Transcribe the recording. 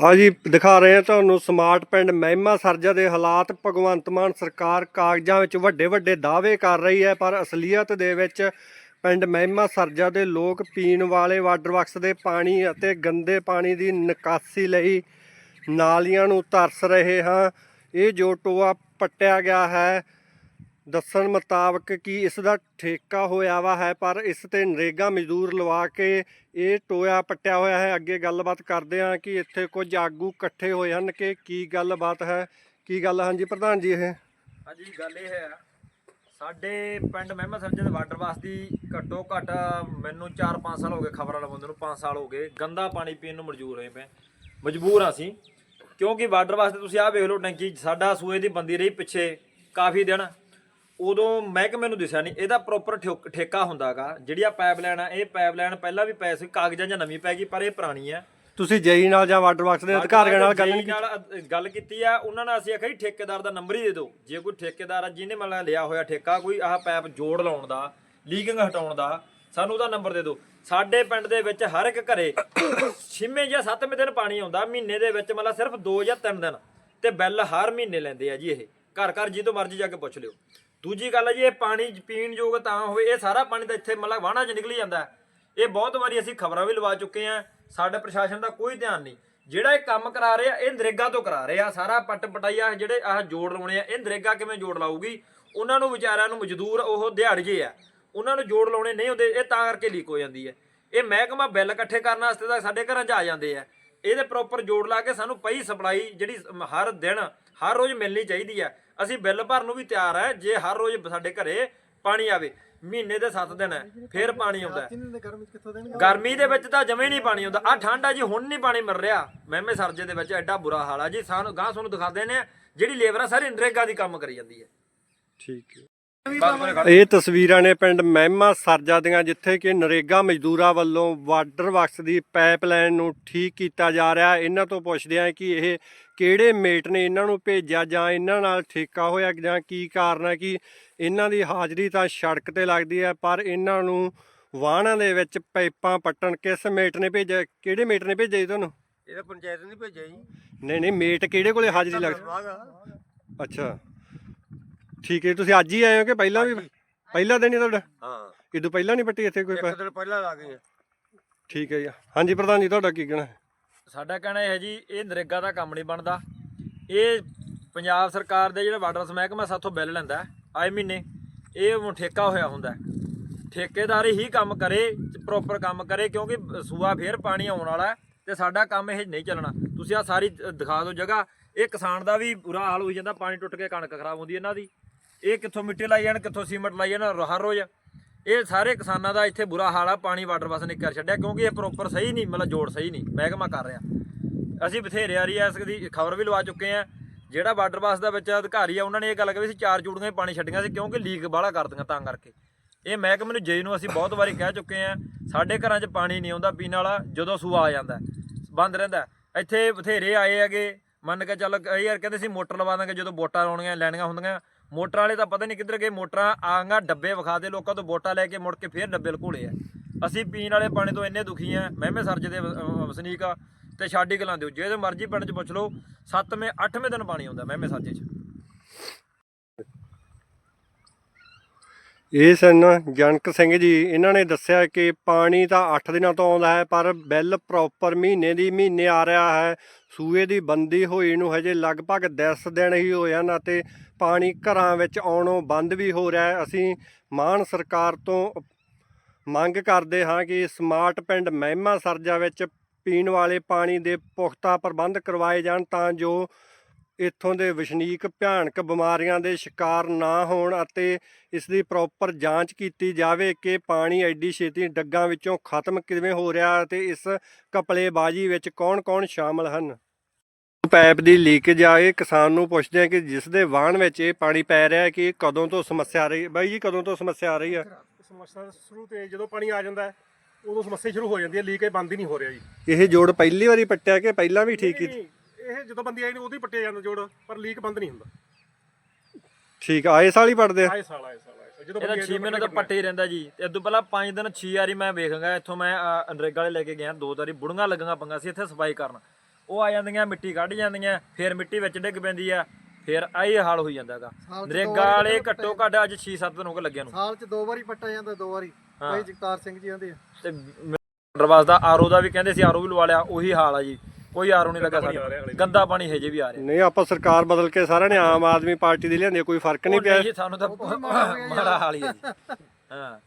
ਆ ਜੀ ਦਿਖਾ ਰਹੇ ਹਾਂ ਤੁਹਾਨੂੰ ਸਮਾਰਟ ਪਿੰਡ ਮਹਿਮਾ ਸਰਜਾ ਦੇ ਹਾਲਾਤ। ਭਗਵੰਤ ਮਾਨ ਸਰਕਾਰ ਕਾਗਜ਼ਾਂ ਵਿੱਚ ਵੱਡੇ ਵੱਡੇ ਦਾਅਵੇ ਕਰ ਰਹੀ ਹੈ, ਪਰ ਅਸਲੀਅਤ ਦੇ ਵਿੱਚ ਪਿੰਡ ਮਹਿਮਾ ਸਰਜਾ ਦੇ ਲੋਕ ਪੀਣ ਵਾਲੇ ਵਾਟਰ ਵਰਕਸ ਦੇ ਪਾਣੀ ਅਤੇ ਗੰਦੇ ਪਾਣੀ ਦੀ ਨਿਕਾਸੀ ਲਈ ਨਾਲੀਆਂ ਨੂੰ ਤਰਸ ਰਹੇ ਹਾਂ। ਇਹ ਜੋ ਟੋਆ ਪੱਟਿਆ ਗਿਆ ਹੈ ਦੱਸਣ ਮੁਤਾਬਕ ਕਿ ਇਸ ਦਾ ਠੇਕਾ ਹੋਇਆ ਵਾ ਹੈ, ਪਰ ਇਸ ਤੇ ਨਰੇਗਾ ਮਜ਼ਦੂਰ ਲਵਾ ਕੇ ਇਹ ਟੋਇਆ ਪੱਟਿਆ ਹੋਇਆ ਹੈ। ਅੱਗੇ ਗੱਲਬਾਤ ਕਰਦੇ ਹਾਂ ਕਿ ਇੱਥੇ ਕੁਝ ਆਗੂ ਇਕੱਠੇ ਹੋਏ ਹਨ ਕਿ ਕੀ ਗੱਲਬਾਤ ਹੈ। ਕੀ ਗੱਲ ਹਾਂਜੀ, ਪ੍ਰਧਾਨ ਜੀ, ਇਹ? ਹਾਂਜੀ, ਗੱਲ ਇਹ ਹੈ। ਸਾਡੇ ਪਿੰਡ ਮਹਿਮਾ ਸਰਜਨ ਦੇ ਵਾਟਰ ਬਾਸ ਦੀ ਘੱਟੋ ਘੱਟ ਮੈਨੂੰ 4-5 ਸਾਲ ਹੋ ਗਏ ਖਬਰਾਂ ਲਵਾਉਂਦੇ ਨੂੰ 5 ਸਾਲ ਹੋ ਗਏ। ਗੰਦਾ ਪਾਣੀ ਪੀਣ ਨੂੰ ਮਜਬੂਰ ਹੋਏ ਪਏ ਮਜਬੂਰ ਹਾਂ ਅਸੀਂ। ਕਿਉਂਕਿ ਵਾਟਰ ਬਾਸ ਤੇ ਤੁਸੀਂ ਆਹ ਵੇਖ ਲਓ, ਟੈਂਕੀ ਸਾਡਾ ਸੂਏ ਦੀ ਬੰਦੀ ਰਹੀ ਪਿੱਛੇ ਕਾਫੀ ਦਿਨ। ਉਦੋਂ ਮਹਿਕਮੇ ਨੂੰ ਦਿਸਿਆ ਨਹੀਂ ਇਹਦਾ ਪ੍ਰੋਪਰ ਠੇਕਾ ਹੁੰਦਾਗਾ। ਜਿਹੜੀ ਆ ਪਾਈਪਲਾਈਨ ਆ ਇਹ ਪਾਈਪਲਾਈਨ ਪਹਿਲਾਂ ਵੀ ਪੈ ਸੀ ਕਾਗਜ਼ਾਂ 'ਚ ਨਵੀਂ ਪੈ ਗਈ ਪਰ ਇਹ ਪੁਰਾਣੀ ਆ। ਤੁਸੀਂ ਜਈ ਨਾਲ ਜਾਂ ਵਾਟਰ ਵਰਕਸ ਦੇ ਅਧਿਕਾਰੀਆਂ ਨਾਲ ਗੱਲ ਨਹੀਂ ਕੀਤੀ? ਗੱਲ ਕੀਤੀ ਆ ਉਹਨਾਂ ਨਾਲ ਅਸੀਂ ਆਖਿਆ ਜੀ ਠੇਕੇਦਾਰ ਦਾ ਨੰਬਰ ਹੀ ਦੇ ਦਿਓ। ਜੇ ਕੋਈ ਠੇਕੇਦਾਰ ਆ ਜਿਹਨੇ ਮਤਲਬ ਲਿਆ ਹੋਇਆ ਠੇਕਾ ਕੋਈ ਆਹ ਪੈਪ ਜੋੜ ਲਾਉਣ ਦਾ ਲੀਕਿੰਗ ਹਟਾਉਣ ਦਾ ਸਾਨੂੰ ਉਹਦਾ ਨੰਬਰ ਦੇ ਦਿਓ। ਸਾਡੇ ਪਿੰਡ ਦੇ ਵਿੱਚ ਹਰ ਇੱਕ ਘਰੇ ਛੇਵੇਂ ਜਾਂ ਸੱਤਵੇਂ ਦਿਨ ਪਾਣੀ ਆਉਂਦਾ ਮਹੀਨੇ ਦੇ ਵਿੱਚ ਮਤਲਬ ਸਿਰਫ 2 ਜਾਂ 3 ਦਿਨ। ਤੇ ਬਿੱਲ ਹਰ ਮਹੀਨੇ ਲੈਂਦੇ ਆ ਜੀ ਇਹ। ਘਰ ਘਰ ਜੀ ਤੋਂ ਮਰਜ਼ੀ ਜਾ ਕੇ ਪੁੱਛ ਲਿਓ। ਦੂਜੀ ਗੱਲ ਹੈ ਜੀ, ਇਹ ਪਾਣੀ ਪੀਣ ਯੋਗ ਤਾਂ ਹੋਵੇ, ਇਹ ਸਾਰਾ ਪਾਣੀ ਤਾਂ ਇੱਥੇ ਮਤਲਬ ਵਾਹਣਾ 'ਚ ਨਿਕਲੀ ਜਾਂਦਾ। ਇਹ ਬਹੁਤ ਵਾਰੀ ਅਸੀਂ ਖਬਰਾਂ ਵੀ ਲਵਾ ਚੁੱਕੇ ਆ ਸਾਡੇ ਪ੍ਰਸ਼ਾਸਨ ਦਾ ਕੋਈ ਧਿਆਨ ਨਹੀਂ। ਜਿਹੜਾ ਇਹ ਕੰਮ ਕਰਾ ਰਿਹਾ, ਇਹ ਨਰੇਗਾ ਤੋਂ ਕਰਾ ਰਿਹਾ। ਸਾਰਾ ਪੱਟ ਪਟਾਈਆ, ਜਿਹੜੇ ਆਹ ਜੋੜ ਲਾਉਣੇ ਆ, ਇਹ ਨਰੇਗਾ ਕਿਵੇਂ ਜੋੜ ਲਾਊਗੀ? ਉਹਨਾਂ ਨੂੰ ਵਿਚਾਰਿਆਂ ਨੂੰ ਮਜ਼ਦੂਰ ਉਹ ਦਿਹਾੜੀਏ ਆ, ਉਹਨਾਂ ਨੂੰ ਜੋੜ ਲਾਉਣੇ ਨਹੀਂ ਹੁੰਦੇ ਇਹ ਤਾਂ ਕਰਕੇ ਲੀਕ ਹੋ ਜਾਂਦੀ ਹੈ। ਇਹ ਮਹਿਕਮਾ ਬਿੱਲ ਇਕੱਠੇ ਕਰਨ ਵਾਸਤੇ ਤਾਂ ਸਾਡੇ ਘਰਾਂ 'ਚ ਆ ਜਾਂਦੇ ਆ। ਇਹਦੇ ਪ੍ਰੋਪਰ ਜੋੜ ਲਾ ਕੇ ਸਾਨੂੰ ਪਈ ਸਪਲਾਈ ਜਿਹੜੀ ਹਰ ਦਿਨ ਹਰ ਰੋਜ਼ ਮਿਲਣੀ ਚਾਹੀਦੀ ਹੈ ਅਸੀਂ ਬਿੱਲ ਭਰਨ ਨੂੰ ਵੀ ਤਿਆਰ ਹੈ ਜੇ ਹਰ ਰੋਜ਼ ਸਾਡੇ ਘਰੇ ਪਾਣੀ ਆਵੇ ਮਹੀਨੇ ਦੇ 7 ਦਿਨ ਹੈ ਫਿਰ ਪਾਣੀ ਆਉਂਦਾ। ਗਰਮੀ ਦੇ ਵਿੱਚ ਤਾਂ ਜਮੇ ਨਹੀਂ ਪਾਣੀ ਆਉਂਦਾ। ਆ ਠੰਡ ਆ ਜੀ ਹੁਣ ਨਹੀਂ ਪਾਣੀ ਮਿਲ ਰਿਹਾ। ਮਹਿਮੇ ਸਰਜੇ ਦੇ ਵਿੱਚ ਐਡਾ ਬੁਰਾ ਹਾਲ ਆ ਜੀ। ਸਾਨੂੰ ਗਾਂ ਤੁਹਾਨੂੰ ਦਿਖਾਦੇ ਨੇ ਜਿਹੜੀ ਲੇਬਰ ਆ ਸਾਰੀ ਨਰੇਗਾ ਦੀ ਕੰਮ ਕਰੀ ਜਾਂਦੀ ਹੈ। ਠੀਕ ਹੈ। ਇਹ ਤਸਵੀਰਾਂ ਨੇ ਪਿੰਡ ਮਹਿਮਾ ਸਰਜਾ ਦੀਆਂ ਜਿੱਥੇ ਕਿ ਨਰੇਗਾ ਮਜ਼ਦੂਰਾਂ ਵੱਲੋਂ ਵਾਟਰ ਵਰਕਸ ਦੀ ਪਾਈਪਲਾਈਨ ਨੂੰ ਠੀਕ ਕੀਤਾ ਜਾ ਰਿਹਾ। ਇਹਨਾਂ ਤੋਂ ਪੁੱਛਦੇ ਹਾਂ ਕਿ ਇਹ ਕਿਹੜੇ ਮੇਟ ਨੇ ਇਹਨਾਂ ਨੂੰ ਭੇਜਿਆ ਜਾਂ ਇਹਨਾਂ ਨਾਲ ਠੇਕਾ ਹੋਇਆ ਜਾਂ ਕੀ ਕਾਰਨ ਹੈ ਕਿ ਇਹਨਾਂ ਦੀ ਹਾਜ਼ਰੀ ਤਾਂ ਸੜਕ ਤੇ ਲੱਗਦੀ ਹੈ ਪਰ ਇਹਨਾਂ ਨੂੰ ਵਾਹਣਾਂ ਦੇ ਵਿੱਚ ਪਾਈਪਾਂ ਪੱਟਣ ਕਿਸ ਮੇਟ ਨੇ ਭੇਜਿਆ? ਕਿਹੜੇ ਮੇਟ ਨੇ ਭੇਜਿਆ ਜੀ ਤੁਹਾਨੂੰ? ਇਹਦਾ ਪੰਚਾਇਤ ਨੇ ਭੇਜਿਆ ਜੀ। ਨਹੀਂ ਨਹੀਂ ਮੇਟ ਕਿਹੜੇ ਕੋਲੇ ਹਾਜ਼ਰੀ ਲੱਗਦੀ। ਅੱਛਾ। ਠੀਕ ਹੈ ਤੁਸੀਂ ਅੱਜ ਹੀ ਆਏ ਹੋ ਕਿ ਪਹਿਲਾਂ ਵੀ? ਪਹਿਲਾ ਦਿਨ ਹੀ ਤੁਹਾਡਾ? ਹਾਂ। ਇਦੋਂ ਪਹਿਲਾਂ ਨਹੀਂ ਪੱਟੀ ਇੱਥੇ ਕੋਈ ਇੱਕ ਪੈ- ਦਿਨ ਪਹਿਲਾਂ ਲਾ ਗਏ। ਠੀਕ ਹੈ ਜੀ। ਹਾਂਜੀ ਪ੍ਰਧਾਨ ਜੀ ਤੁਹਾਡਾ ਕੀ ਕਹਿਣਾ ਹੈ? ਸਾਡਾ ਕਹਿਣਾ ਇਹ ਹੈ ਜੀ, ਇਹ ਨਰੇਗਾ ਦਾ ਕੰਮ ਨਹੀਂ ਬਣਦਾ। ਇਹ ਪੰਜਾਬ ਸਰਕਾਰ ਦੇ ਜਿਹੜਾ ਵਾਟਰ ਮਹਿਕਮਾ ਸਾਥੋਂ ਬਿੱਲ ਲੈਂਦਾ ਆਏ ਮਹੀਨੇ, ਇਹ ਹੁਣ ਠੇਕਾ ਹੋਇਆ ਹੁੰਦਾ ਠੇਕੇਦਾਰ ਹੀ ਕੰਮ ਕਰੇ ਪ੍ਰੋਪਰ ਕੰਮ ਕਰੇ, ਕਿਉਂਕਿ ਸੂਆ ਫੇਰ ਪਾਣੀ ਆਉਣ ਵਾਲਾ ਹੈ ਤੇ ਸਾਡਾ ਕੰਮ ਇਹ ਨਹੀਂ ਚੱਲਣਾ। ਤੁਸੀਂ ਆ ਸਾਰੀ ਦਿਖਾ ਦਿਓ ਜਗ੍ਹਾ। ਇਹ ਕਿਸਾਨ ਦਾ ਵੀ ਬੁਰਾ ਹਾਲ ਹੋਈ ਜਾਂਦਾ, ਪਾਣੀ ਟੁੱਟ ਕੇ ਕਣਕ ਖਰਾਬ ਹੁੰਦੀ ਇਹਨਾਂ ਦੀ। ਇਹ ਕਿੱਥੋਂ ਮਿੱਟੀ ਲਾਈ ਜਾਣ, ਕਿੱਥੋਂ ਸੀਮੈਂਟ ਲਾਈ ਜਾਣ, ਹਰ ਰੋਜ਼। ਇਹ ਸਾਰੇ ਕਿਸਾਨਾਂ ਦਾ ਇੱਥੇ ਬੁਰਾ ਹਾਲ ਆ, ਪਾਣੀ, ਵਾਟਰ ਬਸ ਨੇ ਕਰ ਛੱਡਿਆ, ਕਿਉਂਕਿ ਇਹ ਪ੍ਰੋਪਰ ਸਹੀ ਨਹੀਂ, ਮਤਲਬ ਜੋੜ ਸਹੀ ਨਹੀਂ, ਮਹਿਕਮਾ ਕਰ ਰਿਹਾ। ਅਸੀਂ ਬਥੇਰੇ ਆ ਰਹੀ ਵਾਰੀ ਇਸ ਦੀ ਖਬਰ ਵੀ ਲਵਾ ਚੁੱਕੇ ਆ ਜਿਹੜਾ ਵਾਟਰ ਬਾਸ ਦਾ ਵਿੱਚ ਅਧਿਕਾਰੀ ਆ, ਉਹਨਾਂ ਨੇ ਇਹ ਗੱਲ ਕਹੀ ਸੀ, ਚਾਰ ਚੂੜੀਆਂ ਹੀ ਪਾਣੀ ਛੱਡੀਆਂ ਸੀ, ਕਿਉਂਕਿ ਲੀਕ ਬਾਹਲਾ ਕਰਦੀਆਂ ਤਾਂ ਕਰਕੇ। ਇਹ ਮਹਿਕਮੇ ਨੂੰ ਜੇ ਨੂੰ ਅਸੀਂ ਬਹੁਤ ਵਾਰੀ ਕਹਿ ਚੁੱਕੇ ਆ ਸਾਡੇ ਘਰਾਂ 'ਚ ਪਾਣੀ ਨਹੀਂ ਆਉਂਦਾ, ਪੀਣ ਵਾਲਾ ਜਦੋਂ ਸੂਆ ਆ ਜਾਂਦਾ, ਬੰਦ ਰਹਿੰਦਾ। ਇੱਥੇ ਬਥੇਰੇ ਆਏ ਹੈਗੇ ਮੰਨ ਕੇ ਚੱਲ ਇਹ ਯਾਰ ਕਹਿੰਦੇ ਸੀ ਮੋਟਰ ਲਵਾ ਦਾਂਗੇ, ਜਦੋਂ ਵੋਟਾਂ ਲਾਉਣੀਆਂ, ਲੈਣੀਆਂ ਹੁੰਦੀਆਂ। ਮੋਟਰਾਂ ਵਾਲੇ ਤਾਂ ਪਤਾ ਨਹੀਂ ਕਿੱਧਰ ਗਏ, ਮੋਟਰਾਂ ਆਂਗਾ ਡੱਬੇ ਵਿਖਾ ਦੇ ਲੋਕਾਂ ਤੋਂ ਵੋਟਾਂ ਲੈ ਕੇ ਮੁੜ ਕੇ ਫੇਰ ਡੱਬੇ ਲਕੋਲੇ ਆ। ਅਸੀਂ ਪੀਣ ਵਾਲੇ ਪਾਣੀ ਤੋਂ ਇੰਨੇ ਦੁਖੀ ਆ ਮਹਿਮੇ ਸਰਜ ਦੇ ਵਸਨੀਕ ਆ, ਤੇ ਛਾਡੀ ਗਲਾਂ ਦਿਓ। ਜਿਹਦੇ ਮਰਜ਼ੀ ਪਿੰਡ 'ਚ ਪੁੱਛ ਲਓ 7ਵੇਂ 8ਵੇਂ ਦਿਨ ਪਾਣੀ ਆਉਂਦਾ ਮਹਿਮੇ ਸਰਜੇ 'ਚ। ਇਹ ਸਨ ਜਨਕ ਸਿੰਘ ਜੀ। ਇਹਨਾਂ ਨੇ ਦੱਸਿਆ ਕਿ ਪਾਣੀ ਤਾਂ 8 ਦਿਨਾਂ ਤੋਂ ਆਉਂਦਾ ਹੈ, ਪਰ ਬਿੱਲ ਪ੍ਰੋਪਰ ਮਹੀਨੇ ਦੀ ਮਹੀਨੇ ਆ ਰਿਹਾ ਹੈ। ਸੂਏ ਦੀ ਬੰਦੀ ਹੋਈ ਨੂੰ ਹਜੇ ਲਗਭਗ 10 ਦਿਨ ਹੀ ਹੋਏ ਹਨ ਅਤੇ ਪਾਣੀ ਘਰਾਂ ਵਿੱਚ ਆਉਣੋਂ ਬੰਦ ਵੀ ਹੋ ਰਿਹਾ ਹੈ। ਅਸੀਂ ਮਾਨ ਸਰਕਾਰ ਤੋਂ ਮੰਗ ਕਰਦੇ ਹਾਂ ਕਿ ਸਮਾਰਟ ਪਿੰਡ ਮਹਿਮਾ ਸਰਜਾ ਵਿੱਚ ਪੀਣ ਵਾਲੇ ਪਾਣੀ ਦੇ ਪੁਖਤਾ ਪ੍ਰਬੰਧ ਕਰਵਾਏ ਜਾਣ ਤਾਂ ਜੋ ਇੱਥੋਂ ਦੇ ਵਸਨੀਕ ਭਿਆਨਕ ਬਿਮਾਰੀਆਂ ਦੇ ਸ਼ਿਕਾਰ ਨਾ ਹੋਣ ਅਤੇ ਇਸ ਦੀ ਪ੍ਰੋਪਰ ਜਾਂਚ ਕੀਤੀ ਜਾਵੇ ਕਿ ਪਾਣੀ ਐਡੀ ਛੇਤੀ ਡੱਗਾਂ ਵਿੱਚੋਂ ਖਤਮ ਕਿਵੇਂ ਹੋ ਰਿਹਾ ਅਤੇ ਇਸ ਕਪਲੇਬਾਜ਼ੀ ਵਿੱਚ ਕੌਣ-ਕੌਣ ਸ਼ਾਮਲ ਹਨ? ਪਾਈਪ ਦੀ ਲੀਕੇਜ ਆਏ ਕਿਸਾਨ ਨੂੰ ਪੁੱਛਦੇ ਆ ਕਿ ਜਿਸ ਦੇ ਵਾਹਣ ਵਿੱਚ ਇਹ ਪਾਣੀ ਪੈ ਰਿਹਾ ਹੈ ਕਿ ਇਹ ਕਦੋਂ ਤੋਂ ਸਮੱਸਿਆ ਆ ਰਹੀ ਹੈ? ਬਾਈ ਜੀ ਕਦੋਂ ਤੋਂ ਸਮੱਸਿਆ ਆ ਰਹੀ ਹੈ? ਸਮੱਸਿਆ ਸ਼ੁਰੂ ਤੇ ਜਦੋਂ ਪਾਣੀ ਆ ਜਾਂਦਾ ਹੈ ਉਦੋਂ ਸਮੱਸਿਆ ਸ਼ੁਰੂ ਹੋ ਜਾਂਦੀ ਹੈ ਲੀਕ ਇਹ ਬੰਦ ਹੀ ਨਹੀਂ ਹੋ ਰਿਹਾ ਜੀ। ਇਹ ਜੋੜ ਪਹਿਲੀ ਵਾਰੀ ਪੱਟਿਆ ਕਿ ਪਹਿਲਾਂ ਵੀ ਠੀਕ ਕੀਤੀ ਇਹ ਜਦੋਂ ਬੰਦੀ ਆਈ ਨੇ ਹੀ ਪੱਟਿਆ ਜਾਂਦਾ ਜੋੜ ਪਰ ਲੀਕ ਬੰਦ ਨਹੀਂ ਹੁੰਦਾ। ਠੀਕ ਆ, ਆਏ ਸਾਲ ਹੀ ਪੜਦੇ ਆ? ਆਏ ਸਾਲ ਆਏ ਸਾਲ ਆਏ ਸਾਲ। ਜਦੋਂ ਇਹਦਾ ਬੰਦੀ 6 ਮਹੀਨੇ ਤਾਂ ਪੱਟੇ ਹੀ ਰਹਿੰਦਾ ਜੀ। ਤੇ ਇਦੋਂ ਪਹਿਲਾਂ 5 ਦਿਨ 6 ਵਾਰੀ ਮੈਂ ਵੇਖਾਂਗਾ ਇੱਥੋਂ ਮੈਂ ਅ, ਵਾਲੇ ਲੈ ਕੇ ਗਿਆ ਦੋ ਵਾਰੀ ਬੁੜੀਆਂ ਲੱਗੀਆਂ ਪੰਗਾ ਸੀ ਇੱਥੇ ਸਫ਼ਾਈ ਕਰਨ। ਉਹ ਆ ਜਾਂਦੀਆਂ ਮਿੱਟੀ ਕੱਢ ਜਾਂਦੀਆਂ ਫਿਰ ਮਿੱਟੀ ਵਿੱਚ ਡਿੱਗ ਪੈਂਦੀ ਆ ਫਿਰ ਆਹੀ ਹਾਲ ਹੋਈ ਜਾਂਦਾਗਾ ਸਾਲ 'ਚ ਦੋ ਨਰੇਗਾ ਵਾਰੀ ਵਾਲੇ ਪੱਟੇ। ਘੱਟੋ ਘੱਟ ਅੱਜ 6-7 ਦਿਨ ਹੋ ਗਏ ਲੱਗਿਆ ਨੂੰ। ਸਾਲ ਚ ਦੋ ਵਾਰੀ ਪੱਟਿਆ ਜਾਂਦਾ ਦੋ ਵਾਰੀ। ਭਾਈ ਜਗਤਾਰ ਸਿੰਘ ਜੀ ਆਂਦੇ ਆ। ਤੇ ਅੰਡਰਵਾਸ ਦਾ ਆਰਓ ਦਾ ਵੀ ਕਹਿੰਦੇ ਸੀ ਆਰਓ ਵੀ ਲਵਾ ਲਿਆ ਉਹੀ ਹਾਲ ਆ ਜੀ। ਕੋਈ ਆਰਓ ਨਹੀਂ ਲੱਗਾ ਸਾਡੇ। ਗੰਦਾ ਪਾਣੀ ਹਜੇ ਵੀ ਆ ਰਿਹਾ। ਨਹੀਂ ਆਪਾਂ ਸਰਕਾਰ ਬਦਲ ਕੇ ਸਾਰਿਆਂ ਨੇ ਆਮ ਆਦਮੀ ਪਾਰਟੀ ਦੀ ਲਿਆਂਦੀ ਕੋਈ ਫ਼ਰਕ ਨਹੀਂ ਪਿਆ। ਜੀ ਸਾਨੂੰ ਤਾਂ ਮਾੜਾ ਹਾਲ ਹੀ ਹੈ ਜੀ। ਹਾਂ।